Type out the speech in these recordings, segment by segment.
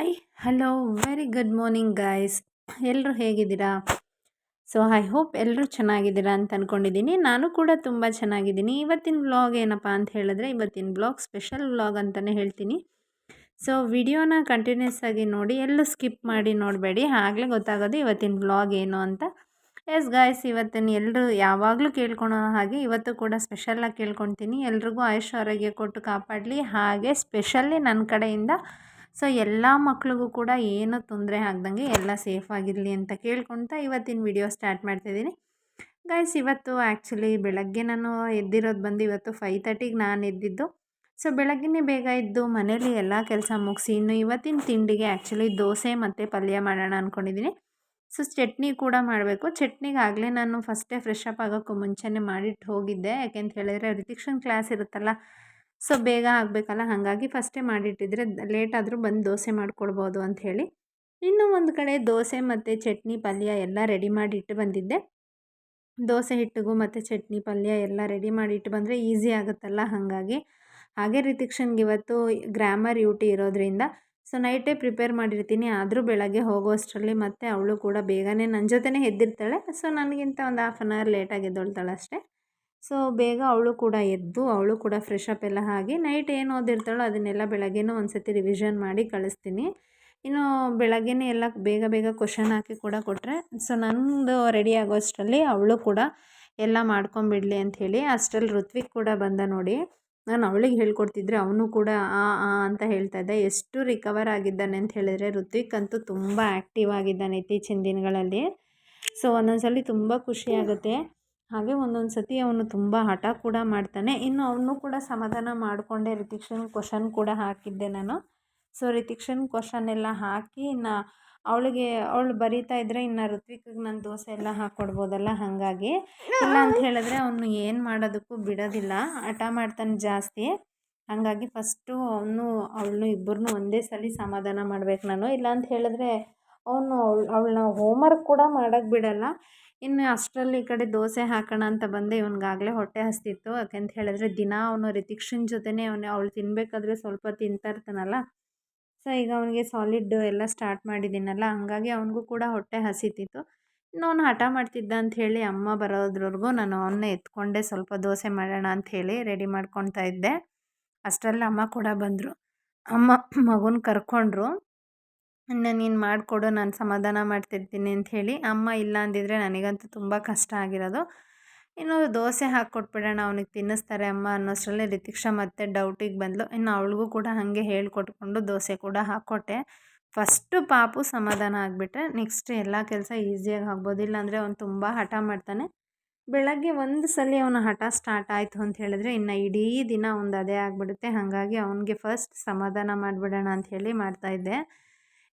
Hi hello very good morning guys ಎಲ್ಲರೂ ಹೇಗಿದ್ದೀರಾ so I hope ಎಲ್ಲರೂ ಚೆನ್ನಾಗಿದ್ದೀರಾ ಅಂತ ಅಂದ್ಕೊಂಡಿದ್ದೀನಿ ನಾನು ಕೂಡ ತುಂಬ ಚೆನ್ನಾಗಿದ್ದೀನಿ ಇವತ್ತಿನ ವ್ಲಾಗ್ ಏನಪ್ಪ ಅಂತ ಹೇಳಿದ್ರೆ ಇವತ್ತಿನ ವ್ಲಾಗ್ ಸ್ಪೆಷಲ್ ವ್ಲಾಗ್ ಅಂತಲೇ ಹೇಳ್ತೀನಿ ಸೊ ವಿಡಿಯೋನ ಕಂಟಿನ್ಯೂಸ್ ಆಗಿ ನೋಡಿ ಎಲ್ಲೂ ಸ್ಕಿಪ್ ಮಾಡಿ ನೋಡಬೇಡಿ ಆಗಲೇ ಗೊತ್ತಾಗೋದು ಇವತ್ತಿನ ವ್ಲಾಗ್ ಏನು ಅಂತ ಎಸ್ ಗಾಯ್ಸ್ ಇವತ್ತಿನ ಎಲ್ಲರೂ ಯಾವಾಗಲೂ ಕೇಳ್ಕೊಳೋ ಹಾಗೆ ಇವತ್ತು ಕೂಡ ಸ್ಪೆಷಲ್ಲಾಗಿ ಕೇಳ್ಕೊತೀನಿ ಎಲ್ರಿಗೂ ಆಯುಷ್ ಆರೋಗ್ಯ ಕೊಟ್ಟು ಕಾಪಾಡಲಿ ಹಾಗೆ ಸ್ಪೆಷಲ್ಲಿ ನನ್ನ ಕಡೆಯಿಂದ ಸೊ, ಎಲ್ಲ ಮಕ್ಳಿಗೂ ಕೂಡ ಏನು ತೊಂದರೆ ಆಗ್ದಂಗೆ ಎಲ್ಲ ಸೇಫ್ ಆಗಿರಲಿ ಅಂತ ಕೇಳ್ಕೊಳ್ತಾ ಇವತ್ತಿನ ವಿಡಿಯೋ ಸ್ಟಾರ್ಟ್ ಮಾಡ್ತಾಯಿದ್ದೀನಿ ಗೈಸ್ ಇವತ್ತು ಆ್ಯಕ್ಚುಲಿ ಬೆಳಗ್ಗೆ ನಾನು ಎದ್ದಿರೋದು ಬಂದು ಇವತ್ತು ಫೈವ್ ತರ್ಟಿಗೆ ನಾನು ಎದ್ದಿದ್ದು. ಸೊ, ಬೆಳಗ್ಗೆನೇ ಬೇಗ ಇದ್ದು ಮನೇಲಿ ಎಲ್ಲ ಕೆಲಸ ಮುಗಿಸಿ ಇನ್ನು ಇವತ್ತಿನ ತಿಂಡಿಗೆ ಆ್ಯಕ್ಚುಲಿ ದೋಸೆ ಮತ್ತು ಪಲ್ಯ ಮಾಡೋಣ ಅಂದ್ಕೊಂಡಿದ್ದೀನಿ ಸೊ ಚಟ್ನಿ ಕೂಡ ಮಾಡಬೇಕು. ಚಟ್ನಿಗಾಗಲೇ ನಾನು ಫಸ್ಟೇ ಫ್ರೆಶ್ ಅಪ್ ಆಗೋಕ್ಕೂ ಮುಂಚೆನೇ ಮಾಡಿಟ್ಟು ಹೋಗಿದ್ದೆ. ಯಾಕೆಂತ ಹೇಳಿದ್ರೆ, ರಿತಿಕ್ಷನ್ ಕ್ಲಾಸ್ ಇರುತ್ತಲ್ಲ ಸೊ, ಬೇಗ ಆಗಬೇಕಲ್ಲ? ಹಾಗಾಗಿ ಫಸ್ಟೇ ಮಾಡಿಟ್ಟಿದ್ರೆ ಲೇಟ್ ಆದರೂ ಬಂದು ದೋಸೆ ಮಾಡಿಕೊಡ್ಬೋದು ಅಂಥೇಳಿ ಇನ್ನೂ ಒಂದು ಕಡೆ ದೋಸೆ ಮತ್ತು ಚಟ್ನಿ, ಪಲ್ಯ ಎಲ್ಲ ರೆಡಿ ಮಾಡಿ ಇಟ್ಟು ಬಂದಿದ್ದೆ. ದೋಸೆ ಹಿಟ್ಟಿಗೂ ಮತ್ತು ಚಟ್ನಿ, ಪಲ್ಯ ಎಲ್ಲ ರೆಡಿ ಮಾಡಿ ಇಟ್ಟು ಬಂದರೆ ಈಸಿ ಆಗುತ್ತಲ್ಲ ಹಾಗಾಗಿ. ಹಾಗೆ ರಿತಿಕ್ಷನ್ಗೆ ಇವತ್ತು ಗ್ರಾಮರ್ ಯೂಟಿ ಇರೋದ್ರಿಂದ. ಸೊ, ನೈಟೇ ಪ್ರಿಪೇರ್ ಮಾಡಿರ್ತೀನಿ. ಆದರೂ ಬೆಳಗ್ಗೆ ಹೋಗೋಷ್ಟರಲ್ಲಿ ಮತ್ತೆ ಅವಳು ಕೂಡ ಬೇಗನೆ ನನ್ನ ಜೊತೆನೇ ಎದ್ದಿರ್ತಾಳೆ. ಸೊ, ನನಗಿಂತ ಒಂದು ಹಾಫ್ ಆನ್ ಅವರ್ ಲೇಟಾಗಿ ಎದ್ದೊಳ್ತಾಳೆ ಅಷ್ಟೇ ಸೊ, ಬೇಗ ಅವಳು ಕೂಡ ಎದ್ದು, ಅವಳು ಕೂಡ ಫ್ರೆಶ್ ಅಪ್ ಎಲ್ಲ ಆಗಿ ನೈಟ್ ಏನು ಓದಿರ್ತಾಳೋ ಅದನ್ನೆಲ್ಲ ಬೆಳಗ್ಗೆನೂ ಒಂದು ಸತಿ ರಿವಿಷನ್ ಮಾಡಿ ಕಳಿಸ್ತೀನಿ. ಇನ್ನು ಬೆಳಗ್ಗೆನೇ ಎಲ್ಲ ಬೇಗ ಬೇಗ ಕ್ವಶನ್ ಹಾಕಿ ಕೂಡ ಕೊಟ್ಟರೆ ಸೊ ನಂದು ರೆಡಿ ಆಗೋಷ್ಟರಲ್ಲಿ ಅವಳು ಕೂಡ ಎಲ್ಲ ಮಾಡ್ಕೊಂಬಿಡಲಿ ಅಂಥೇಳಿ ಅಷ್ಟರಲ್ಲಿ ಋತ್ವಿಕ್ ಕೂಡ ಬಂದ ನೋಡಿ, ನಾನು ಅವಳಿಗೆ ಹೇಳ್ಕೊಡ್ತಿದ್ರೆ ಅವನು ಕೂಡ ಆ ಆ ಅಂತ ಹೇಳ್ತಾ ಇದ್ದೆ. ಎಷ್ಟು ರಿಕವರ್ ಆಗಿದ್ದಾನೆ ಅಂತ ಹೇಳಿದ್ರೆ ಋತ್ವಿಕ್ ಅಂತೂ ತುಂಬ ಆ್ಯಕ್ಟಿವ್ ಆಗಿದ್ದಾನೆ ಇತ್ತೀಚಿನ ದಿನಗಳಲ್ಲಿ. ಸೊ ಒಂದೊಂದ್ಸಲಿ ಸಲ ತುಂಬ ಖುಷಿಯಾಗುತ್ತೆ ಹಾಗೆ ಒಂದೊಂದು ಸತಿ ಅವನು ತುಂಬ ಹಠ ಕೂಡ ಮಾಡ್ತಾನೆ. ಇನ್ನು ಅವನು ಕೂಡ ಸಮಾಧಾನ ಮಾಡಿಕೊಂಡೆ. ರಿತಿಕ್ಷನ್ ಕ್ವಶನ್ ಕೂಡ ಹಾಕಿದ್ದೆ ನಾನು. ಸೊ ರಿತಿಕ್ಷನ್ ಕ್ವಶನ್ ಎಲ್ಲ ಹಾಕಿ ಇನ್ನು ಅವಳಿಗೆ, ಅವಳು ಬರೀತಾ ಇದ್ದರೆ ಇನ್ನು ಋತ್ವಿಕ್ಗೆ ನಾನು ದೋಸೆ ಎಲ್ಲ ಹಾಕ್ಕೊಡ್ಬೋದಲ್ಲ ಹಾಗಾಗಿ. ಇಲ್ಲ ಅಂತ ಹೇಳಿದ್ರೆ ಅವನು ಏನು ಮಾಡೋದಕ್ಕೂ ಬಿಡೋದಿಲ್ಲ. ಹಠ ಮಾಡ್ತಾನೆ ಜಾಸ್ತಿ. ಹಾಗಾಗಿ ಫಸ್ಟು ಅವನು, ಅವಳನ್ನು ಇಬ್ಬರನ್ನೂ ಒಂದೇ ಸಲ ಸಮಾಧಾನ ಮಾಡ್ಬೇಕು ನಾನು. ಇಲ್ಲ ಅಂತ ಹೇಳಿದ್ರೆ ಅವನು ಅವಳು, ಅವಳನ್ನ ಹೋಮ್ವರ್ಕ್ ಕೂಡ ಮಾಡೋಕ್ಕೆ ಬಿಡಲ್ಲ. ಇನ್ನು ಅಷ್ಟರಲ್ಲಿ ಈ ಕಡೆ ದೋಸೆ ಹಾಕೋಣ ಅಂತ ಬಂದೆ, ಇವನಿಗಾಗಲೇ ಹೊಟ್ಟೆ ಹಸ್ತಿತ್ತು. ಯಾಕೆಂತ ಹೇಳಿದ್ರೆ ದಿನ ಅವನು ರಿತಿಕ್ಷನ್ ಜೊತೆನೇ ಅವನು, ಅವಳು ತಿನ್ನಬೇಕಾದ್ರೆ ಸ್ವಲ್ಪ ತಿಂತಾ ಇರ್ತಾನಲ್ಲ. ಸೊ ಈಗ ಅವನಿಗೆ ಸಾಲಿಡ್ ಎಲ್ಲ ಸ್ಟಾರ್ಟ್ ಮಾಡಿದ್ದೀನಲ್ಲ, ಹಾಗಾಗಿ ಅವನಿಗೂ ಕೂಡ ಹೊಟ್ಟೆ ಹಸಿತಿತ್ತು. ಇನ್ನು ಅವನು ಹಠ ಮಾಡ್ತಿದ್ದ ಅಂಥೇಳಿ ಅಮ್ಮ ಬರೋದ್ರವರೆಗೂ ನಾನು ಅವನ್ನ ಎತ್ಕೊಂಡೆ ಸ್ವಲ್ಪ ದೋಸೆ ಮಾಡೋಣ ಅಂಥೇಳಿ ರೆಡಿ ಮಾಡ್ಕೊತಾ ಇದ್ದೆ. ಅಷ್ಟರಲ್ಲಿ ಅಮ್ಮ ಕೂಡ ಬಂದರು. ಅಮ್ಮ ಮಗುನ ಕರ್ಕೊಂಡ್ರು. ಇನ್ನು ನೀನು ಮಾಡಿಕೊಡು, ನಾನು ಸಮಾಧಾನ ಮಾಡ್ತಿರ್ತೀನಿ ಹೇಳಿ, ಅಮ್ಮ ಇಲ್ಲ ಅಂದಿದ್ರೆ ನನಗಂತೂ ತುಂಬ ಕಷ್ಟ ಆಗಿರೋದು. ಇನ್ನು ದೋಸೆ ಹಾಕ್ಕೊಟ್ಬಿಡೋಣ, ಅವನಿಗೆ ತಿನ್ನಿಸ್ತಾರೆ ಅಮ್ಮ ಅನ್ನೋಷ್ಟರಲ್ಲಿ ರಿತಿಕ್ಷ ಮತ್ತೆ ಡೌಟಿಗೆ ಬಂದಳು ಇನ್ನು ಅವಳಿಗೂ ಕೂಡ ಹಾಗೆ ಹೇಳ್ಕೊಟ್ಕೊಂಡು ದೋಸೆ ಕೂಡ ಹಾಕ್ಕೊಟ್ಟೆ. ಫಸ್ಟು ಪಾಪು ಸಮಾಧಾನ ಆಗಿಬಿಟ್ರೆ, ನೆಕ್ಸ್ಟ್ ಎಲ್ಲ ಕೆಲಸ ಈಸಿಯಾಗಿ ಆಗ್ಬೋದು. ಇಲ್ಲಾಂದರೆ ಅವನು ತುಂಬ ಹಠ ಮಾಡ್ತಾನೆ. ಬೆಳಗ್ಗೆ ಒಂದು ಸಲ ಅವನ ಹಠ ಸ್ಟಾರ್ಟ್ ಆಯಿತು ಅಂತ ಹೇಳಿದ್ರೆ, ಇನ್ನು ಇಡೀ ದಿನ ಒಂದು ಅದೇ ಆಗಿಬಿಡುತ್ತೆ. ಹಾಗಾಗಿ ಅವನಿಗೆ ಫಸ್ಟ್ ಸಮಾಧಾನ ಮಾಡಿಬಿಡೋಣ ಅಂಥೇಳಿ ಮಾಡ್ತಾಯಿದ್ದೆ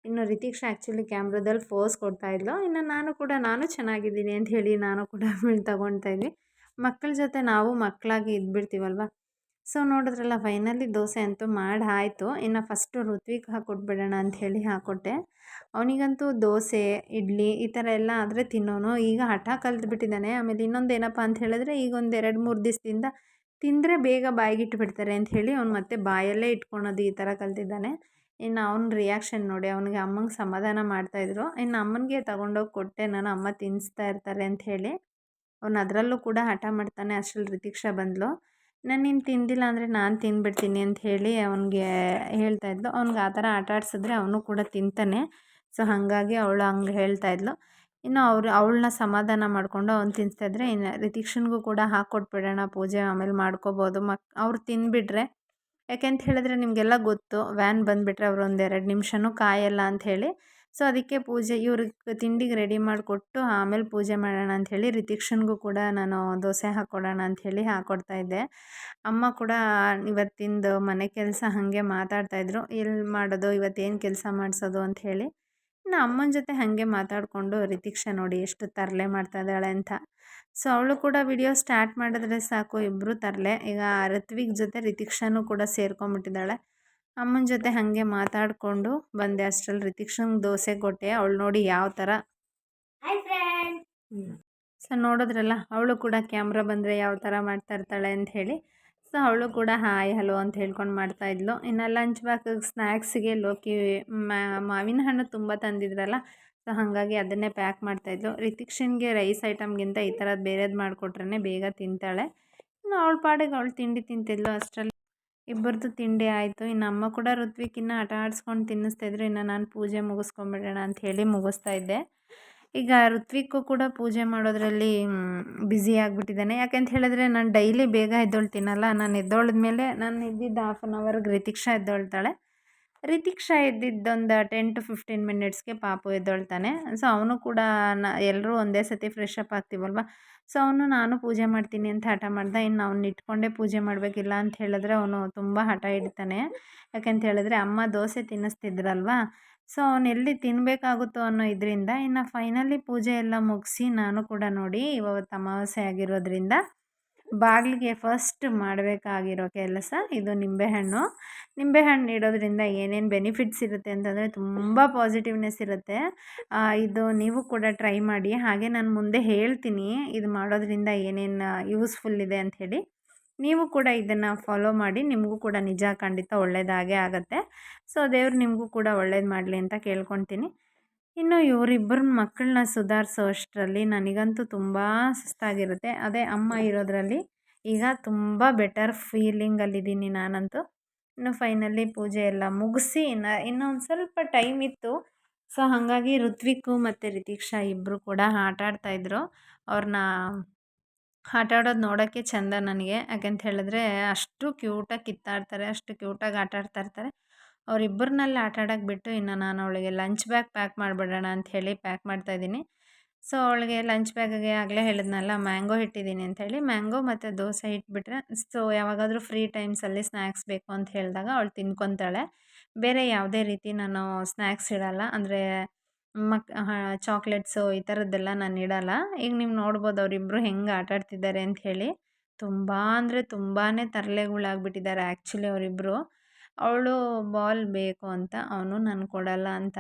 ಇನ್ನು ರಿತಿಕ್ಷ ಆ್ಯಕ್ಚುಲಿ ಕ್ಯಾಮ್ರಾದಲ್ಲಿ ಫೋಸ್ ಕೊಡ್ತಾಯಿದ್ಲು ಇನ್ನು ನಾನು ಕೂಡ, ನಾನು ಚೆನ್ನಾಗಿದ್ದೀನಿ ಅಂತ ಹೇಳಿ ನಾನು ಕೂಡ ತಗೊಳ್ತಾ ಇದ್ವಿ. ಮಕ್ಕಳ ಜೊತೆ ನಾವು ಮಕ್ಕಳಾಗಿ ಇದ್ಬಿಡ್ತೀವಲ್ವ? ಸೊ ನೋಡಿದ್ರಲ್ಲ ಫೈನಲಿ ದೋಸೆ ಅಂತೂ ಮಾಡಿ ಆಯಿತು. ಇನ್ನು ಫಸ್ಟು ಋತ್ವಿಕ್ ಹಾಕ್ಕೊಟ್ಬಿಡೋಣ ಅಂಥೇಳಿ ಹಾಕ್ಕೊಟ್ಟೆ ಅವನಿಗಂತೂ ದೋಸೆ, ಇಡ್ಲಿ ಈ ಥರ ಎಲ್ಲ ಆದರೆ ತಿನ್ನೋನು. ಈಗ ಹಠ ಕಲ್ತ್ಬಿಟ್ಟಿದ್ದಾನೆ. ಆಮೇಲೆ ಇನ್ನೊಂದು ಏನಪ್ಪ ಅಂತ ಹೇಳಿದ್ರೆ, ಈಗ ಒಂದು ಎರಡು ಮೂರು ದಿವಸದಿಂದ ತಿಂದರೆ ಬೇಗ ಬಾಯಿಗೆ ಇಟ್ಬಿಡ್ತಾರೆ ಅಂತ ಹೇಳಿ ಅವ್ನು ಮತ್ತೆ ಬಾಯಲ್ಲೇ ಇಟ್ಕೊಳೋದು ಈ ಥರ ಕಲ್ತಿದ್ದಾನೆ. ಇನ್ನು ಅವ್ನ ರಿಯಾಕ್ಷನ್ ನೋಡಿ ಅವನಿಗೆ ಅಮ್ಮಂಗೆ ಸಮಾಧಾನ ಮಾಡ್ತಾಯಿದ್ರು ಇನ್ನು ಅಮ್ಮನಿಗೆ ತಗೊಂಡೋಗಿ ಕೊಟ್ಟೆ ನಾನು, ಅಮ್ಮ ತಿನ್ನಿಸ್ತಾ ಇರ್ತಾರೆ ಅಂತ ಹೇಳಿ. ಅವ್ನು ಅದರಲ್ಲೂ ಕೂಡ ಹಠ ಮಾಡ್ತಾನೆ, ಅಷ್ಟರಲ್ಲಿ ರಿತಿಕ್ಷಾ ಬಂದಳು ನಾನು ನೀನು ತಿಂದಿಲ್ಲ ಅಂದರೆ ನಾನು ತಿನ್ಬಿಡ್ತೀನಿ ಅಂತ ಹೇಳಿ ಅವನಿಗೆ ಹೇಳ್ತಾಯಿದ್ಲು ಅವ್ನಿಗೆ ಆ ಥರ ಆಟ ಆಡ್ಸಿದ್ರೆ ಅವನು ಕೂಡ ತಿಂತಾನೆ. ಸೊ, ಹಾಗಾಗಿ ಅವಳು ಹಂಗೆ ಹೇಳ್ತಾಯಿದ್ಲು ಇನ್ನು ಅವ್ರು, ಅವಳನ್ನ ಸಮಾಧಾನ ಮಾಡಿಕೊಂಡು ಅವ್ನು ತಿನ್ನಿಸ್ತಾಯಿದ್ರೆ ಇನ್ನು ರಿತಿಕ್ಷನ್ಗೂ ಕೂಡ ಹಾಕ್ಕೊಟ್ಬಿಡೋಣ ಪೂಜೆ ಆಮೇಲೆ ಮಾಡ್ಕೋಬೋದು. ಮಕ್, ಅವ್ರು ತಿಂದುಬಿಟ್ರೆ ಯಾಕೆಂತ ಹೇಳಿದ್ರೆ ನಿಮಗೆಲ್ಲ ಗೊತ್ತು. ವ್ಯಾನ್ ಬಂದುಬಿಟ್ರೆ ಅವರು ಒಂದು ಎರಡು ನಿಮಿಷನೂ ಕಾಯಲ್ಲ ಅಂಥೇಳಿ ಸೊ, ಅದಕ್ಕೆ ಪೂಜೆ ಇವ್ರಿಗೆ ತಿಂಡಿಗೆ ರೆಡಿ ಮಾಡಿಕೊಟ್ಟು ಆಮೇಲೆ ಪೂಜೆ ಮಾಡೋಣ ಅಂಥೇಳಿ ರಿತಿಕ್ಷನ್ಗೂ ಕೂಡ ನಾನು ದೋಸೆ ಹಾಕ್ಕೊಡೋಣ ಅಂಥೇಳಿ ಹಾಕ್ಕೊಡ್ತಾಯಿದ್ದೆ ಅಮ್ಮ ಕೂಡ ಇವತ್ತಿಂದು ಮನೆ ಕೆಲಸ ಹಾಗೆ ಮಾತಾಡ್ತಾಯಿದ್ರು ಎಲ್ಲಿ ಮಾಡೋದು, ಇವತ್ತೇನು ಕೆಲಸ ಮಾಡಿಸೋದು ಅಂಥೇಳಿ ಇನ್ನು ಅಮ್ಮನ ಜೊತೆ ಹಾಗೆ ಮಾತಾಡಿಕೊಂಡು ರಿತಿಕ್ಷ ನೋಡಿ ಎಷ್ಟು ತರಲೆ ಮಾಡ್ತಾ ಇದ್ದಾಳೆ ಅಂತ. ಸೊ ಅವಳು ಕೂಡ ವಿಡಿಯೋ ಸ್ಟಾರ್ಟ್ ಮಾಡಿದ್ರೆ ಸಾಕು ಇಬ್ಬರು ತರಲೆ. ಈಗ ಋತ್ವಿಕ್ ಜೊತೆ ರಿತಿಕ್ಷಾನು ಕೂಡ ಸೇರ್ಕೊಂಡ್ಬಿಟ್ಟಿದ್ದಾಳೆ ಅಮ್ಮನ ಜೊತೆ ಹಾಗೆ ಮಾತಾಡಿಕೊಂಡು ಬಂದೆ ಅಷ್ಟರಲ್ಲಿ. ರಿತಿಕ್ಷನ್ಗೆ ದೋಸೆ ಕೊಟ್ಟೆ ಅವಳು ನೋಡಿ ಯಾವ ಥರ ಸೊ ನೋಡಿದ್ರಲ್ಲ ಅವಳು ಕೂಡ ಕ್ಯಾಮ್ರಾ ಬಂದರೆ ಯಾವ ಥರ ಮಾಡ್ತಾ ಇರ್ತಾಳೆ ಅಂತ ಹೇಳಿ. ಸೊ ಅವಳು ಕೂಡ ಹಾಯ್ ಹಲೋ ಅಂತ ಹೇಳ್ಕೊಂಡು ಮಾಡ್ತಾಯಿದ್ಲು ಇನ್ನು ಲಂಚ್ ಬಾಕ್ಸ್ ಸ್ನ್ಯಾಕ್ಸ್ಗೆ ಲೋಕಿ ಮಾವಿನ ಹಣ್ಣು ತುಂಬ ತಂದಿದ್ರಲ್ಲ ಸೊ ಹಾಗಾಗಿ ಅದನ್ನೇ ಪ್ಯಾಕ್ ಮಾಡ್ತಾಯಿದ್ಲು ರಿತಿಕ್ಷನ್ಗೆ ರೈಸ್ ಐಟಮ್ಗಿಂತ ಈ ಥರದ್ದು ಬೇರೆದು ಮಾಡಿಕೊಟ್ರೆ ಬೇಗ ತಿಂತಾಳೆ. ಇನ್ನು ಅವಳ ಪಾಡಿಗೆ ಅವಳು ತಿಂಡಿ ತಿಂತಿದ್ಲು ಅಷ್ಟರಲ್ಲಿ. ಇಬ್ಬರದ್ದು ತಿಂಡಿ ಆಯಿತು. ಇನ್ನು ಅಮ್ಮ ಕೂಡ ಋತ್ವಿಕಿನ್ನ ಆಟ ಆಡಿಸ್ಕೊಂಡು ತಿನ್ನಿಸ್ತಾಯಿದ್ರು ಇನ್ನು ನಾನು ಪೂಜೆ ಮುಗಿಸ್ಕೊಂಬಿಡೋಣ ಅಂತ ಹೇಳಿ ಮುಗಿಸ್ತಾ ಇದ್ದೆ. ಈಗ ಋತ್ವಿಕ್ಕು ಕೂಡ ಪೂಜೆ ಮಾಡೋದ್ರಲ್ಲಿ ಬ್ಯುಸಿ ಆಗಿಬಿಟ್ಟಿದ್ದಾನೆ. ಯಾಕೆಂತ ಹೇಳಿದ್ರೆ ನಾನು ಡೈಲಿ ಬೇಗ ಎದ್ದೊಳ್ತೀನಲ್ಲ ನಾನು ಎದ್ದೊಳ್ದ ಮೇಲೆ ನಾನು ಇದ್ದಿದ್ದು ಹಾಫ್ ಆನ್ ಅವರ್ಗೆ ರಿತಿಕ್ಷಾ ಎದ್ದೊಳ್ತಾಳೆ. ರಿತಿಕ್ಷಾ ಎದ್ದಿದ್ದೊಂದು ಟೆನ್ ಟು ಫಿಫ್ಟೀನ್ ಮಿನಿಟ್ಸ್ಗೆ ಪಾಪು ಎದ್ದೊಳ್ತಾನೆ. ಸೊ, ಅವನು ಕೂಡ ನ ಎಲ್ಲರೂ ಒಂದೇ ಸತಿ ಫ್ರೆಶ್ ಅಪ್ ಆಗ್ತೀವಲ್ವ? ಸೊ, ಅವನು, ನಾನು ಪೂಜೆ ಮಾಡ್ತೀನಿ ಅಂತ ಹಠ ಮಾಡ್ದೆ, ಇನ್ನು ಅವ್ನು ಇಟ್ಕೊಂಡೇ ಪೂಜೆ ಮಾಡಬೇಕಿಲ್ಲ ಅಂತ ಹೇಳಿದ್ರೆ ಅವನು ತುಂಬ ಹಠ ಇಡ್ತಾನೆ. ಯಾಕೆಂತ ಹೇಳಿದ್ರೆ ಅಮ್ಮ ದೋಸೆ ತಿನ್ನಿಸ್ತಿದ್ರಲ್ವಾ? ಸೊ, ಅವನು ಎಲ್ಲಿ ತಿನ್ನಬೇಕಾಗುತ್ತೋ ಅನ್ನೋ ಇದರಿಂದ, ಇನ್ನು ಫೈನಲಿ ಪೂಜೆ ಎಲ್ಲ ಮುಗಿಸಿ ನಾನು ಕೂಡ ನೋಡಿ ಇವತ್ತು ಅಮಾವಾಸ್ಯೆ ಆಗಿರೋದ್ರಿಂದ ಬಾಗಿಲಿಗೆ ಫಸ್ಟ್ ಮಾಡಬೇಕಾಗಿರೋ ಕೆಲಸ ಇದು ನಿಂಬೆಹಣ್ಣು. ನಿಂಬೆಹಣ್ಣು ಇಡೋದ್ರಿಂದ ಏನೇನು ಬೆನಿಫಿಟ್ಸ್ ಇರುತ್ತೆ ಅಂತಂದರೆ ತುಂಬ ಪಾಸಿಟಿವ್ನೆಸ್ ಇರುತ್ತೆ. ಇದು ನೀವು ಕೂಡ ಟ್ರೈ ಮಾಡಿ. ಹಾಗೆ ನಾನು ಮುಂದೆ ಹೇಳ್ತೀನಿ ಇದು ಮಾಡೋದ್ರಿಂದ ಏನೇನು ಯೂಸ್ಫುಲ್ ಇದೆ ಅಂಥೇಳಿ ನೀವು ಕೂಡ ಇದನ್ನು ಫಾಲೋ ಮಾಡಿ. ನಿಮಗೂ ಕೂಡ ನಿಜ ಖಂಡಿತ ಒಳ್ಳೆಯದಾಗೇ ಆಗುತ್ತೆ. ಸೊ ದೇವ್ರು ನಿಮಗೂ ಕೂಡ ಒಳ್ಳೇದು ಮಾಡಲಿ ಅಂತ ಕೇಳ್ಕೊತೀನಿ. ಇನ್ನು ಇವರಿಬ್ಬರ ಮಕ್ಕಳನ್ನ ಸುಧಾರಿಸೋ ಅಷ್ಟರಲ್ಲಿ ನನಗಂತೂ ತುಂಬ ಸುಸ್ತಾಗಿರುತ್ತೆ. ಅದೇ ಅಮ್ಮ ಇರೋದರಲ್ಲಿ ಈಗ ತುಂಬ ಬೆಟರ್ ಫೀಲಿಂಗಲ್ಲಿದ್ದೀನಿ ನಾನಂತೂ. ಇನ್ನು ಫೈನಲಿ ಪೂಜೆ ಎಲ್ಲ ಮುಗಿಸಿ ಇನ್ನು ಇನ್ನೊಂದು ಸ್ವಲ್ಪ ಟೈಮ್ ಇತ್ತು. ಸೊ ಹಾಗಾಗಿ ಋತ್ವಿಕ್ಕು ಮತ್ತು ರಿತೀಕ್ಷಾ ಇಬ್ಬರು ಕೂಡ ಆಟ ಆಡ್ತಾಯಿದ್ರು ಅವ್ರನ್ನ ಆಟ ಆಡೋದು ನೋಡೋಕ್ಕೆ ಚೆಂದ ನನಗೆ. ಯಾಕೆಂತ ಹೇಳಿದ್ರೆ ಅಷ್ಟು ಕ್ಯೂಟಾಗಿ ಕಿತ್ತಾಡ್ತಾರೆ, ಅಷ್ಟು ಕ್ಯೂಟಾಗಿ ಆಟ ಆಡ್ತಾ ಅವರಿಬ್ಬರನ್ನೆಲ್ಲ ಆಟ ಆಡೋಕ್ಕೆ ಬಿಟ್ಟು ಇನ್ನು ನಾನು ಅವಳಿಗೆ ಲಂಚ್ ಬ್ಯಾಗ್ ಪ್ಯಾಕ್ ಮಾಡಿಬಿಡೋಣ ಅಂತ ಹೇಳಿ ಪ್ಯಾಕ್ ಮಾಡ್ತಾಯಿದ್ದೀನಿ ಸೊ ಅವಳಿಗೆ ಲಂಚ್ ಬ್ಯಾಗಿಗೆ ಆಗಲೇ ಹೇಳಿದ್ನಲ್ಲ ಮ್ಯಾಂಗೋ ಇಟ್ಟಿದ್ದೀನಿ ಅಂಥೇಳಿ ಮ್ಯಾಂಗೋ ಮತ್ತು ದೋಸೆ ಇಟ್ಬಿಟ್ರೆ ಸೊ ಯಾವಾಗಾದರೂ ಫ್ರೀ ಟೈಮ್ಸಲ್ಲಿ ಸ್ನ್ಯಾಕ್ಸ್ ಬೇಕು ಅಂತ ಹೇಳಿದಾಗ ಅವಳು ತಿನ್ಕೊತಾಳೆ. ಬೇರೆ ಯಾವುದೇ ರೀತಿ ನಾನು ಸ್ನ್ಯಾಕ್ಸ್ ಇಡಲ್ಲ, ಅಂದರೆ ಮಕ್ ಚಾಕ್ಲೇಟ್ಸು ಈ ಥರದ್ದೆಲ್ಲ ನಾನು ಇಡಲ್ಲ. ಈಗ ನೀವು ನೋಡ್ಬೋದು ಅವರಿಬ್ಬರು ಹೆಂಗೆ ಆಟಾಡ್ತಿದ್ದಾರೆ ಅಂತ ಹೇಳಿ. ತುಂಬ ಅಂದರೆ ತುಂಬಾ ತರಲೆಗಳಾಗ್ಬಿಟ್ಟಿದ್ದಾರೆ ಆ್ಯಕ್ಚುಲಿ ಅವರಿಬ್ಬರು ಅವಳು ಬಾಲ್ ಬೇಕು ಅಂತ ಅವನು ನಾನು ಕೊಡಲ್ಲ ಅಂತ.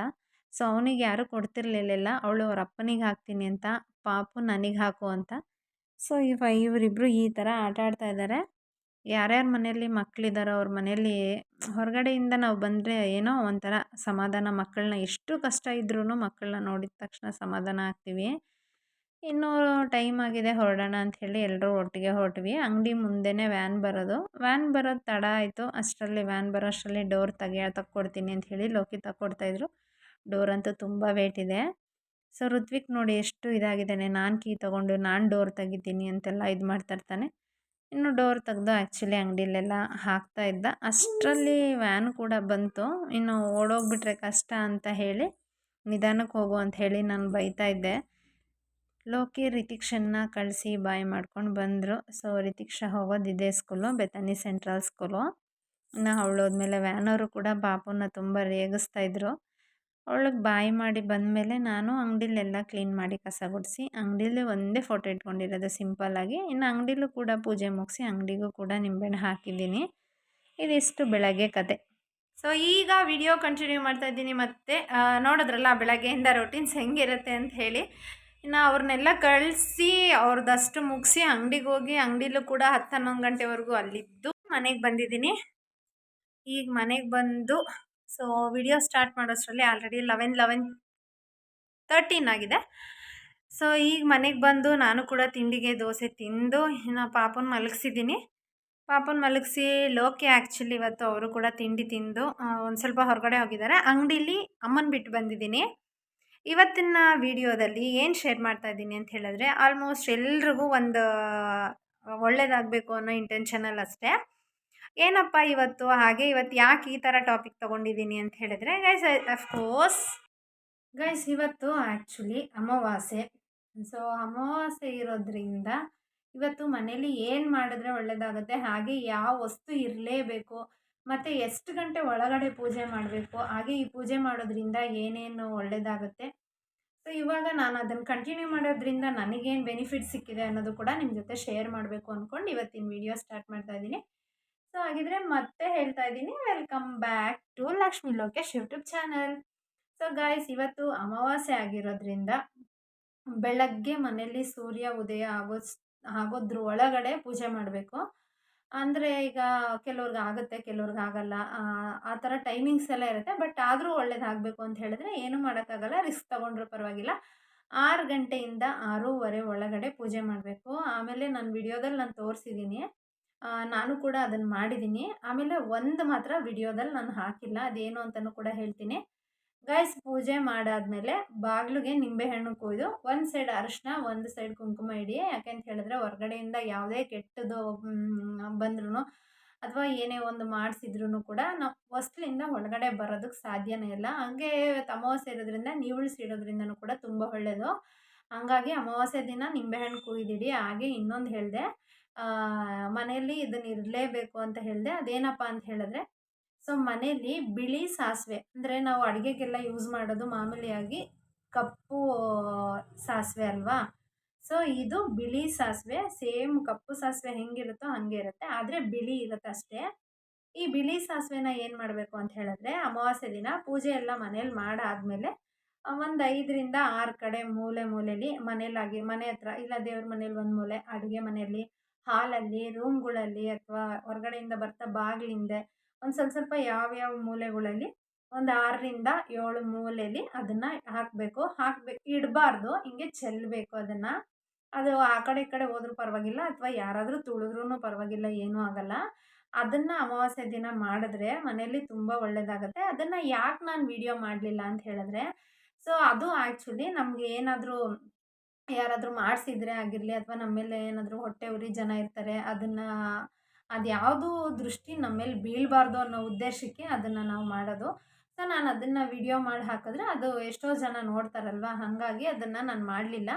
ಸೊ ಅವನಿಗೆ ಯಾರೂ ಕೊಡ್ತಿರ್ಲಿಲ್ಲ ಅವಳು ಅವ್ರ ಅಪ್ಪನಿಗೆ ಹಾಕ್ತೀನಿ ಅಂತ, ಪಾಪು ನನಗೆ ಹಾಕು ಅಂತ. ಸೊ ಇವ ಇವರಿಬ್ಬರು ಈ ಥರ ಆಟ ಆಡ್ತಾ ಇದ್ದಾರೆ ಯಾರ್ಯಾರ ಮನೆಯಲ್ಲಿ ಮಕ್ಕಳಿದ್ದಾರೋ ಅವ್ರ ಮನೆಯಲ್ಲಿ ಹೊರಗಡೆಯಿಂದ ನಾವು ಬಂದರೆ ಏನೋ ಒಂಥರ ಸಮಾಧಾನ. ಮಕ್ಕಳನ್ನ ಎಷ್ಟು ಕಷ್ಟ ಇದ್ರೂ ಮಕ್ಕಳನ್ನ ನೋಡಿದ ತಕ್ಷಣ ಸಮಾಧಾನ ಆಗ್ತೀವಿ. ಇನ್ನೂ ಟೈಮ್ ಆಗಿದೆ ಹೊರಡೋಣ ಹೇಳಿ ಎಲ್ಲರೂ ಒಟ್ಟಿಗೆ ಹೊರಟ್ವಿ. ಅಂಗಡಿ ಮುಂದೆನೇ ವ್ಯಾನ್ ಬರೋದು. ವ್ಯಾನ್ ಬರೋದು ತಡ ಆಯಿತು. ಅಷ್ಟರಲ್ಲಿ ವ್ಯಾನ್ ಬರೋ ಅಷ್ಟರಲ್ಲಿ ಡೋರ್ ತೆಗಿಯ ತಕ್ಕೊಡ್ತೀನಿ ಅಂತ ಹೇಳಿ ಲೋಕಿ ತಕ್ಕೊಡ್ತಾಯಿದ್ರು. ಡೋರ್ ಅಂತೂ ತುಂಬ ವೇಟ್ ಇದೆ. ಸೊ ಋತ್ವಿಕ್ ನೋಡಿ ಎಷ್ಟು ಇದಾಗಿದ್ದಾನೆ. ನಾನು ಕೀ ತೊಗೊಂಡು ನಾನು ಡೋರ್ ತೆಗಿತೀನಿ ಅಂತೆಲ್ಲ ಇದು ಮಾಡ್ತಾಯಿರ್ತಾನೆ ಇನ್ನು ಡೋರ್ ತೆಗೆದು ಆ್ಯಕ್ಚುಲಿ ಅಂಗಡಿಲೆಲ್ಲ ಹಾಕ್ತಾ ಇದ್ದ. ಅಷ್ಟರಲ್ಲಿ ವ್ಯಾನ್ ಕೂಡ ಬಂತು. ಇನ್ನು ಓಡೋಗ್ಬಿಟ್ರೆ ಕಷ್ಟ ಅಂತ ಹೇಳಿ ನಿಧಾನಕ್ಕೆ ಹೋಗು ಅಂತ ಹೇಳಿ ನಾನು ಬೈತಾ ಇದ್ದೆ. ಲೋಕಿ ರಿತಿಕ್ಷನ್ನ ಕಳಿಸಿ ಬಾಯ್ ಮಾಡ್ಕೊಂಡು ಬಂದರು. ಸೊ ರಿತಿಕ್ಷಾ ಹೋಗೋದು ಇದೇ ಸ್ಕೂಲು ಬೆತನಿ ಸೆಂಟ್ರಲ್ ಸ್ಕೂಲು ಇನ್ನು ಅವಳೋದ್ಮೇಲೆ ವ್ಯಾನವರು ಕೂಡ ಬಾಪುನ ತುಂಬ ರೇಗಿಸ್ತಾ ಇದ್ರು. ಅವಳಿಗೆ ಬಾಯಿ ಮಾಡಿ ಬಂದಮೇಲೆ ನಾನು ಅಂಗಡಿಲೆಲ್ಲ ಕ್ಲೀನ್ ಮಾಡಿ ಕಸ ಗುಡಿಸಿ, ಅಂಗಡಿಲಿ ಒಂದೇ ಫೋಟೋ ಇಟ್ಕೊಂಡಿರೋದು ಸಿಂಪಲ್ಲಾಗಿ ಇನ್ನು ಅಂಗಡಿಲೂ ಕೂಡ ಪೂಜೆ ಮುಗಿಸಿ ಅಂಗಡಿಗೂ ಕೂಡ ನಿಂಬೆಹಣ್ಣು ಹಾಕಿದ್ದೀನಿ. ಇದಿಷ್ಟು ಬೆಳಗ್ಗೆ ಕತೆ. ಸೊ ಈಗ ವಿಡಿಯೋ ಕಂಟಿನ್ಯೂ ಮಾಡ್ತಾ ಇದ್ದೀನಿ ಮತ್ತು ನೋಡಿದ್ರಲ್ಲ ಬೆಳಗ್ಗೆಯಿಂದ ರೊಟೀನ್ಸ್ ಹೆಂಗಿರುತ್ತೆ ಅಂತ ಹೇಳಿ. ಇನ್ನು ಅವ್ರನ್ನೆಲ್ಲ ಕಳಿಸಿ ಅವ್ರದ್ದಷ್ಟು ಮುಗಿಸಿ ಅಂಗಡಿಗೆ ಹೋಗಿ, ಅಂಗಡಿಲೂ ಕೂಡ ಹತ್ತು ಹನ್ನೊಂದು ಗಂಟೆವರೆಗೂ ಅಲ್ಲಿದ್ದು ಮನೆಗೆ ಬಂದಿದ್ದೀನಿ. ಈಗ ಮನೆಗೆ ಬಂದು, ಸೊ ವಿಡಿಯೋ ಸ್ಟಾರ್ಟ್ ಮಾಡೋಷ್ಟರಲ್ಲಿ ಆಲ್ರೆಡಿ ಲೆವೆನ್ ಲೆವೆನ್ ತರ್ಟೀನ್ ಆಗಿದೆ. ಸೊ ಈಗ ಮನೆಗೆ ಬಂದು ನಾನು ಕೂಡ ತಿಂಡಿಗೆ ದೋಸೆ ತಿಂದು, ಇನ್ನು ಪಾಪನ ಮಲಗಿಸಿದ್ದೀನಿ. ಪಾಪನ ಮಲಗಿಸಿ ಲೋಕೆ ಆ್ಯಕ್ಚುಲಿ ಇವತ್ತು ಅವರು ಕೂಡ ತಿಂಡಿ ತಿಂದು ಒಂದು ಸ್ವಲ್ಪ ಹೊರಗಡೆ ಹೋಗಿದ್ದಾರೆ. ಅಂಗಡೀಲಿ ಅಮ್ಮನ ಬಿಟ್ಟು ಬಂದಿದ್ದೀನಿ. ಇವತ್ತಿನ ವಿಡಿಯೋದಲ್ಲಿ ಏನು ಶೇರ್ ಮಾಡ್ತಾ ಇದ್ದೀನಿ ಅಂತ ಹೇಳಿದ್ರೆ ಆಲ್ಮೋಸ್ಟ್ ಎಲ್ರಿಗೂ ಒಂದು ಒಳ್ಳೇದಾಗಬೇಕು ಅನ್ನೋ ಇಂಟೆನ್ಷನಲ್ಲಿ ಅಷ್ಟೇ. ಏನಪ್ಪ ಇವತ್ತು? ಹಾಗೆ ಇವತ್ತು ಯಾಕೆ ಈ ಥರ ಟಾಪಿಕ್ ತೊಗೊಂಡಿದ್ದೀನಿ ಅಂತ ಹೇಳಿದ್ರೆ ಗೈಸ್ ಅಫ್ಕೋರ್ಸ್ ಗೈಸ್ ಇವತ್ತು ಆ್ಯಕ್ಚುಲಿ ಅಮಾವಾಸ್ಯೆ. ಸೊ ಅಮಾವಾಸ್ಯೆ ಇರೋದ್ರಿಂದ ಇವತ್ತು ಮನೇಲಿ ಏನು ಮಾಡಿದ್ರೆ ಒಳ್ಳೆಯದಾಗುತ್ತೆ ಹಾಗೆ ಯಾವ ವಸ್ತು ಇರಲೇಬೇಕು ಮತ್ತು ಎಷ್ಟು ಗಂಟೆ ಒಳಗಡೆ ಪೂಜೆ ಮಾಡಬೇಕು, ಹಾಗೆ ಈ ಪೂಜೆ ಮಾಡೋದ್ರಿಂದ ಏನೇನು ಒಳ್ಳೆಯದಾಗುತ್ತೆ ಸೊ ಇವಾಗ ನಾನು ಅದನ್ನು ಕಂಟಿನ್ಯೂ ಮಾಡೋದ್ರಿಂದ ನನಗೇನು ಬೆನಿಫಿಟ್ ಸಿಕ್ಕಿದೆ ಅನ್ನೋದು ಕೂಡ ನಿಮ್ಮ ಜೊತೆ ಶೇರ್ ಮಾಡಬೇಕು ಅಂದ್ಕೊಂಡು ಇವತ್ತಿನ ವಿಡಿಯೋ ಸ್ಟಾರ್ಟ್ ಮಾಡ್ತಾ ಇದ್ದೀನಿ. ಸೊ ಹಾಗಿದ್ರೆ ಮತ್ತೆ ಹೇಳ್ತಾ ಇದ್ದೀನಿ. Welcome back to Lakshmi Lokesh YouTube channel so guys ಇವತ್ತು ಅಮಾವಾಸ್ಯೆ ಆಗಿರೋದ್ರಿಂದ ಬೆಳಗ್ಗೆ ಮನೆಯಲ್ಲಿ ಸೂರ್ಯ, ಉದಯ ಆಗೋ ಆಗೋದ್ರ ಒಳಗಡೆ ಪೂಜೆ ಮಾಡಬೇಕು. ಅಂದರೆ ಈಗ ಕೆಲವ್ರಿಗೆ ಆಗುತ್ತೆ, ಕೆಲವ್ರಿಗೆ ಆಗಲ್ಲ. ಆ ಥರ ಟೈಮಿಂಗ್ಸ್ ಎಲ್ಲ ಇರುತ್ತೆ. ಬಟ್ ಆದರೂ ಒಳ್ಳೇದಾಗಬೇಕು ಅಂತ ಹೇಳಿದ್ರೆ ಏನೂ ಮಾಡೋಕ್ಕಾಗಲ್ಲ ರಿಸ್ಕ್ ತೊಗೊಂಡ್ರೂ ಪರವಾಗಿಲ್ಲ. ಆರು ಗಂಟೆಯಿಂದ ಆರೂವರೆ ಒಳಗಡೆ ಪೂಜೆ ಮಾಡಬೇಕು. ಆಮೇಲೆ ನಾನು ವಿಡಿಯೋದಲ್ಲಿ ನಾನು ತೋರಿಸಿದ್ದೀನಿ ನಾನು ಕೂಡ ಅದನ್ನು ಮಾಡಿದ್ದೀನಿ ಆಮೇಲೆ ಒಂದು ಮಾತ್ರ ವಿಡಿಯೋದಲ್ಲಿ ನಾನು ಹಾಕಿಲ್ಲ. ಅದೇನು ಅಂತಲೂ ಕೂಡ ಹೇಳ್ತೀನಿ. ಗೈಸ್ ಪೂಜೆ ಮಾಡಾದ್ಮೇಲೆ ಬಾಗಿಲಿಗೆ ನಿಂಬೆಹಣ್ಣು ಕೊಯ್ದು, ಒಂದು ಸೈಡ್ ಅರಿಶಿನ, ಒಂದು ಸೈಡ್ ಕುಂಕುಮ ಇಡಿ ಯಾಕೆಂತ ಹೇಳಿದ್ರೆ ಹೊರಗಡೆಯಿಂದ ಯಾವುದೇ ಕೆಟ್ಟದ್ದು ಬಂದ್ರೂ ಅಥವಾ ಏನೇ ಒಂದು ಮಾಡಿಸಿದ್ರು ಕೂಡ ನಾವು ಹೊಸ್ಲಿಂದ ಒಳಗಡೆ ಬರೋದಕ್ಕೆ ಸಾಧ್ಯನೇ ಇಲ್ಲ. ಹಂಗೆ ಅಮಾವಾಸ್ಯೆ ಇರೋದ್ರಿಂದ ನೀವುಳಿಸಿಡೋದ್ರಿಂದನೂ ಕೂಡ ತುಂಬ ಒಳ್ಳೆಯದು ಹಂಗಾಗಿ ಅಮಾವಾಸ್ಯೆ ದಿನ ನಿಂಬೆಹಣ್ಣು ಕುಯ್ದಿಡಿ. ಹಾಗೆ ಇನ್ನೊಂದು ಹೇಳಿದೆ ಮನೆಯಲ್ಲಿ ಇದನ್ನು ಇರಲೇಬೇಕು ಅಂತ ಹೇಳಿದೆ, ಅದೇನಪ್ಪ ಅಂತ ಹೇಳಿದ್ರೆ ಸೊ ಮನೆಯಲ್ಲಿ ಬಿಳಿ ಸಾಸಿವೆ, ಅಂದರೆ ನಾವು ಅಡುಗೆಗೆಲ್ಲ ಯೂಸ್ ಮಾಡೋದು ಮಾಮೂಲಿಯಾಗಿ ಕಪ್ಪು ಸಾಸಿವೆ ಅಲ್ವಾ? ಸೊ ಇದು ಬಿಳಿ ಸಾಸಿವೆ ಸೇಮ್ ಕಪ್ಪು ಸಾಸಿವೆ ಹೆಂಗಿರುತ್ತೋ ಹಾಗೆ ಇರುತ್ತೆ. ಆದರೆ ಬಿಳಿ ಇರುತ್ತೆ ಅಷ್ಟೇ. ಈ ಬಿಳಿ ಸಾಸಿವೆನ ಏನು ಮಾಡಬೇಕು ಅಂತ ಹೇಳಿದ್ರೆ, ಅಮಾವಾಸ್ಯೆ ದಿನ ಪೂಜೆ ಎಲ್ಲ ಮನೇಲಿ ಮಾಡಾದಮೇಲೆ ಒಂದು ಐದರಿಂದ ಆರು ಕಡೆ ಮೂಲೆ ಮೂಲೆಯಲ್ಲಿ ಮನೇಲಾಗಿ, ಮನೆ ಹತ್ರ, ಇಲ್ಲ ದೇವ್ರ ಮನೇಲಿ ಒಂದು ಮೂಲೆ ಅಡುಗೆ ಮನೆಯಲ್ಲಿ ಹಾಲಲ್ಲಿ ರೂಮ್ಗಳಲ್ಲಿ ಅಥವಾ ಹೊರಗಡೆಯಿಂದ ಬರ್ತಾ ಬಾಗಿಲಿಂದೆ ಒಂದು ಸ್ವಲ್ಪ ಸ್ವಲ್ಪ ಯಾವ್ಯಾವ ಮೂಲೆಗಳಲ್ಲಿ ಒಂದು ಆರರಿಂದ ಏಳು ಮೂಲೆಯಲ್ಲಿ ಅದನ್ನು ಹಾಕಬೇಕು. ಹಾಕ್ಬೇಕು ಇಡಬಾರ್ದು. ಹಿಂಗೆ ಚೆಲ್ಲಬೇಕು ಅದನ್ನು. ಅದು ಆ ಕಡೆ ಈ ಕಡೆ ಹೋದ್ರೂ ಪರವಾಗಿಲ್ಲ ಅಥವಾ ಯಾರಾದರೂ ತುಳಿದ್ರೂ ಪರವಾಗಿಲ್ಲ, ಏನೂ ಆಗಲ್ಲ. ಅದನ್ನು ಅಮಾವಾಸ್ಯೆ ದಿನ ಮಾಡಿದ್ರೆ ಮನೆಯಲ್ಲಿ ತುಂಬ ಒಳ್ಳೆಯದಾಗತ್ತೆ ಅದನ್ನು ಯಾಕೆ ನಾನು ವಿಡಿಯೋ ಮಾಡಲಿಲ್ಲ ಅಂತ ಹೇಳಿದ್ರೆ, ಸೊ ಅದು ಆ್ಯಕ್ಚುಲಿ ನಮಗೆ ಏನಾದರೂ ಯಾರಾದರೂ ಮಾಡಿಸಿದ್ರೆ ಆಗಿರಲಿ ಅಥವಾ ನಮ್ಮ ಮೇಲೆ ಏನಾದರೂ ಹೊಟ್ಟೆ ಉರಿ ಜನ ಇರ್ತಾರೆ, ಅದನ್ನು ಅದು ಯಾವುದು ದೃಷ್ಟಿ ನಮ್ಮ ಮೇಲೆ ಬೀಳಬಾರ್ದು ಅನ್ನೋ ಉದ್ದೇಶಕ್ಕೆ ಅದನ್ನು ನಾವು ಮಾಡೋದು. ಸೊ, ನಾನು ಅದನ್ನು ವಿಡಿಯೋ ಮಾಡಿ ಹಾಕಿದ್ರೆ ಅದು ಎಷ್ಟೋ ಜನ ನೋಡ್ತಾರಲ್ವ? ಹಾಗಾಗಿ ಅದನ್ನು ನಾನು ಮಾಡಲಿಲ್ಲ.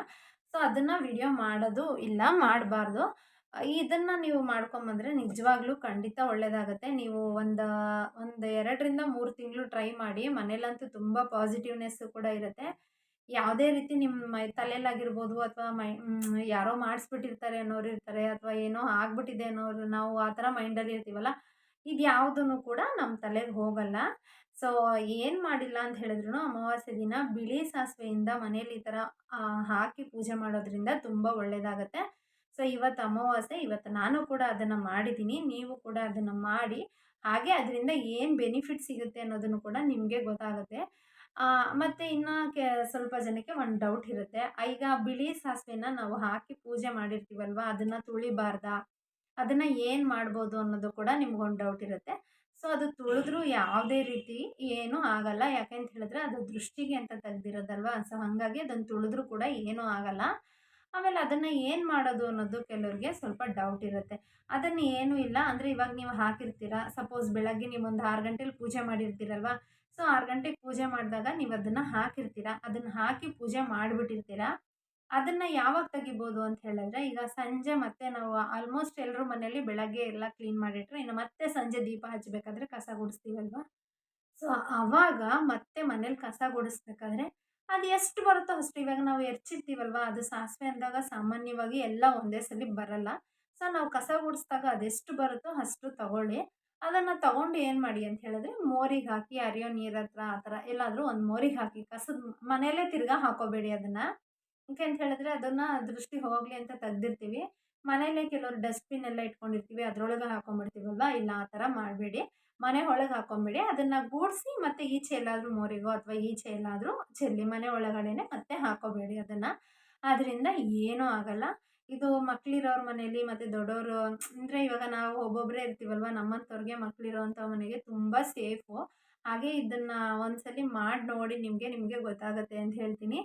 ಸೊ, ಅದನ್ನು ವಿಡಿಯೋ ಮಾಡೋದು ಇಲ್ಲ, ಮಾಡಬಾರ್ದು. ಇದನ್ನು ನೀವು ಮಾಡ್ಕೊಂಬಂದರೆ ನಿಜವಾಗ್ಲೂ ಖಂಡಿತ ಒಳ್ಳೆಯದಾಗುತ್ತೆ ನೀವು ಒಂದು ಒಂದು ಎರಡರಿಂದ ಮೂರು ತಿಂಗಳು ಟ್ರೈ ಮಾಡಿ. ಮನೇಲಂತೂ ತುಂಬ ಪಾಸಿಟಿವ್ನೆಸ್ಸು ಕೂಡ ಇರುತ್ತೆ. ಯಾವುದೇ ರೀತಿ ನಿಮ್ಮ ತಲೆಯಲ್ಲಾಗಿರ್ಬೋದು ಅಥವಾ ಮೈ ಯಾರೋ ಮಾಡಿಸ್ಬಿಟ್ಟಿರ್ತಾರೆ ಅನ್ನೋರು ಇರ್ತಾರೆ ಅಥವಾ ಏನೋ ಆಗ್ಬಿಟ್ಟಿದೆ ಅನ್ನೋರು, ನಾವು ಆ ಥರ ಮೈಂಡಲ್ಲಿ ಇರ್ತೀವಲ್ಲ, ಇದು ಯಾವುದೂ ಕೂಡ ನಮ್ಮ ತಲೆಗೆ ಹೋಗಲ್ಲ. ಸೊ ಏನು ಮಾಡಿಲ್ಲ ಅಂತ ಹೇಳಿದ್ರು ಅಮಾವಾಸ್ಯೆ ದಿನ ಬಿಳಿ ಸಾಸಿವೆಯಿಂದ ಮನೇಲಿ ಈ ಥರ ಹಾಕಿ ಪೂಜೆ ಮಾಡೋದ್ರಿಂದ ತುಂಬ ಒಳ್ಳೆಯದಾಗತ್ತೆ ಸೊ ಇವತ್ತು ಅಮಾವಾಸ್ಯೆ, ಇವತ್ತು ನಾನು ಕೂಡ ಅದನ್ನು ಮಾಡಿದ್ದೀನಿ, ನೀವು ಕೂಡ ಅದನ್ನು ಮಾಡಿ, ಹಾಗೆ ಅದರಿಂದ ಏನು ಬೆನಿಫಿಟ್ ಸಿಗುತ್ತೆ ಅನ್ನೋದನ್ನು ಕೂಡ ನಿಮಗೆ ಗೊತ್ತಾಗುತ್ತೆ. ಮತ್ತು ಇನ್ನು ಕೆ, ಸ್ವಲ್ಪ ಜನಕ್ಕೆ ಒಂದು ಡೌಟ್ ಇರುತ್ತೆ. ಈಗ ಬಿಳಿ ಸಾಸಿವೆನ ನಾವು ಹಾಕಿ ಪೂಜೆ ಮಾಡಿರ್ತೀವಲ್ವ? ಅದನ್ನು ತುಳಿಬಾರ್ದಾ? ಅದನ್ನು ಏನು ಮಾಡ್ಬೋದು ಅನ್ನೋದು ಕೂಡ ನಿಮ್ಗೊಂದು ಡೌಟ್ ಇರುತ್ತೆ. ಸೊ ಅದು ತುಳಿದ್ರೂ ಯಾವುದೇ ರೀತಿ ಏನೂ ಆಗಲ್ಲ. ಯಾಕೆ ಅಂತ ಹೇಳಿದ್ರೆ ಅದು ದೃಷ್ಟಿಗೆ ಅಂತ ತೆಗ್ದಿರೋದಲ್ವ? ಸೊ ಹಾಗಾಗಿ ಅದನ್ನು ತುಳಿದ್ರೂ ಕೂಡ ಏನೂ ಆಗಲ್ಲ. ಆಮೇಲೆ ಅದನ್ನು ಏನು ಮಾಡೋದು ಅನ್ನೋದು ಕೆಲವರಿಗೆ ಸ್ವಲ್ಪ ಡೌಟ್ ಇರುತ್ತೆ. ಅದನ್ನು ಏನೂ ಇಲ್ಲ. ಅಂದರೆ ಇವಾಗ ನೀವು ಹಾಕಿರ್ತೀರ ಸಪೋಸ್ ಬೆಳಗ್ಗೆ ನೀವು ಒಂದು ಆರು ಗಂಟೆಲಿ ಪೂಜೆ ಮಾಡಿರ್ತೀರಲ್ವ? ಸೊ ಆರು ಗಂಟೆಗೆ ಪೂಜೆ ಮಾಡಿದಾಗ ನೀವು ಅದನ್ನು ಹಾಕಿರ್ತೀರ? ಅದನ್ನು ಹಾಕಿ ಪೂಜೆ ಮಾಡಿಬಿಟ್ಟಿರ್ತೀರ? ಅದನ್ನು ಯಾವಾಗ ತೆಗಿಬೋದು ಅಂತ ಹೇಳಿದ್ರೆ, ಈಗ ಸಂಜೆ ಮತ್ತೆ ನಾವು ಆಲ್ಮೋಸ್ಟ್ ಎಲ್ಲರೂ ಮನೆಯಲ್ಲಿ ಬೆಳಗ್ಗೆ ಎಲ್ಲ ಕ್ಲೀನ್ ಮಾಡಿಟ್ರೆ ಇನ್ನು ಮತ್ತೆ ಸಂಜೆ ದೀಪ ಹಚ್ಚಬೇಕಾದ್ರೆ ಕಸ ಗುಡಿಸ್ತೀವಲ್ವ? ಸೊ ಆವಾಗ ಮತ್ತೆ ಮನೇಲಿ ಕಸ ಗುಡಿಸ್ಬೇಕಾದ್ರೆ ಅದು ಎಷ್ಟು ಬರುತ್ತೋ ಅಷ್ಟು ಇವಾಗ ನಾವು ಎರ್ಚಿರ್ತೀವಲ್ವ? ಅದು ಸಾಸಿವೆ ಅಂದಾಗ ಸಾಮಾನ್ಯವಾಗಿ ಎಲ್ಲ ಒಂದೇ ಸಲ ಬರಲ್ಲ. ಸೊ, ನಾವು ಕಸ ಗುಡಿಸಿದಾಗ ಅದೆಷ್ಟು ಬರುತ್ತೋ ಅಷ್ಟು ತಗೊಳ್ಳಿ. ಅದನ್ನು ತಗೊಂಡು ಏನು ಮಾಡಿ ಅಂತ ಹೇಳಿದ್ರೆ, ಮೋರಿಗೆ ಹಾಕಿ, ಅರಿಯೋ ನೀರ ಹತ್ರ ಆ ಥರ ಎಲ್ಲಾದರೂ ಒಂದು ಮೋರಿಗೆ ಹಾಕಿ, ಕಸದ ಮನೆಯಲ್ಲೇ ತಿರ್ಗಾ ಹಾಕೋಬೇಡಿ ಅದನ್ನು. ಯಾಕೆ ಅಂತ ಹೇಳಿದ್ರೆ ಅದನ್ನು ದೃಷ್ಟಿ ಹೋಗಲಿ ಅಂತ ತೆಗ್ದಿರ್ತೀವಿ. ಮನೆಯಲ್ಲೇ ಕೆಲವರು ಡಸ್ಟ್ಬಿನ್ ಎಲ್ಲ ಇಟ್ಕೊಂಡಿರ್ತೀವಿ, ಅದರೊಳಗೆ ಹಾಕೊಂಡ್ಬಿಡ್ತೀವಲ್ವ ಇಲ್ಲ ಆ ಥರ ಮಾಡಬೇಡಿ. ಮನೆ ಒಳಗೆ ಹಾಕೊಂಬಿಡಿ. ಅದನ್ನು ಗೂಡಿಸಿ ಮತ್ತೆ ಈಚೆ ಎಲ್ಲಾದರೂ ಮೋರಿಗೋ ಅಥವಾ ಈಚೆ ಎಲ್ಲಾದರೂ ಚೆಲ್ಲಿ ಮನೆ ಒಳಗಡೆನೆ ಮತ್ತೆ ಹಾಕೋಬೇಡಿ ಅದನ್ನು. ಅದರಿಂದ ಏನೂ ಆಗಲ್ಲ. ಇದು ಮಕ್ಳಿರೋರ ಮನೆಯಲ್ಲಿ ಮತ್ತು ದೊಡ್ಡವರು ಅಂದರೆ ಇವಾಗ ನಾವು ಒಬ್ಬೊಬ್ಬರೇ ಇರ್ತೀವಲ್ವ ನಮ್ಮಂಥವ್ರಿಗೆ ಮಕ್ಕಳಿರೋವಂಥ ಮನೆಗೆ ತುಂಬ ಸೇಫು. ಹಾಗೆ ಇದನ್ನು ಒಂದ್ಸಲಿ ಮಾಡಿ ನೋಡಿ ನಿಮಗೆ ನಿಮಗೆ ಗೊತ್ತಾಗುತ್ತೆ ಅಂತ ಹೇಳ್ತೀನಿ.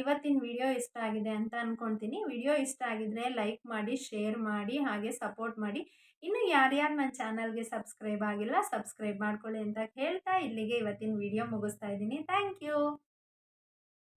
ಇವತ್ತಿನ ವಿಡಿಯೋ ಇಷ್ಟ ಆಗಿದೆ ಅಂತ ಅಂದ್ಕೊಳ್ತೀನಿ ವಿಡಿಯೋ ಇಷ್ಟ ಆಗಿದ್ರೆ ಲೈಕ್ ಮಾಡಿ, ಶೇರ್ ಮಾಡಿ, ಹಾಗೆ ಸಪೋರ್ಟ್ ಮಾಡಿ. ಇನ್ನು ಯಾರ್ಯಾರು ನನ್ನ ಚಾನಲ್ಗೆ ಸಬ್ಸ್ಕ್ರೈಬ್ ಆಗಿಲ್ಲ, ಸಬ್ಸ್ಕ್ರೈಬ್ ಮಾಡ್ಕೊಳ್ಳಿ ಅಂತ ಹೇಳ್ತಾ ಇಲ್ಲಿಗೆ ಇವತ್ತಿನ ವಿಡಿಯೋ ಮುಗಿಸ್ತಾ ಇದ್ದೀನಿ. Thank you.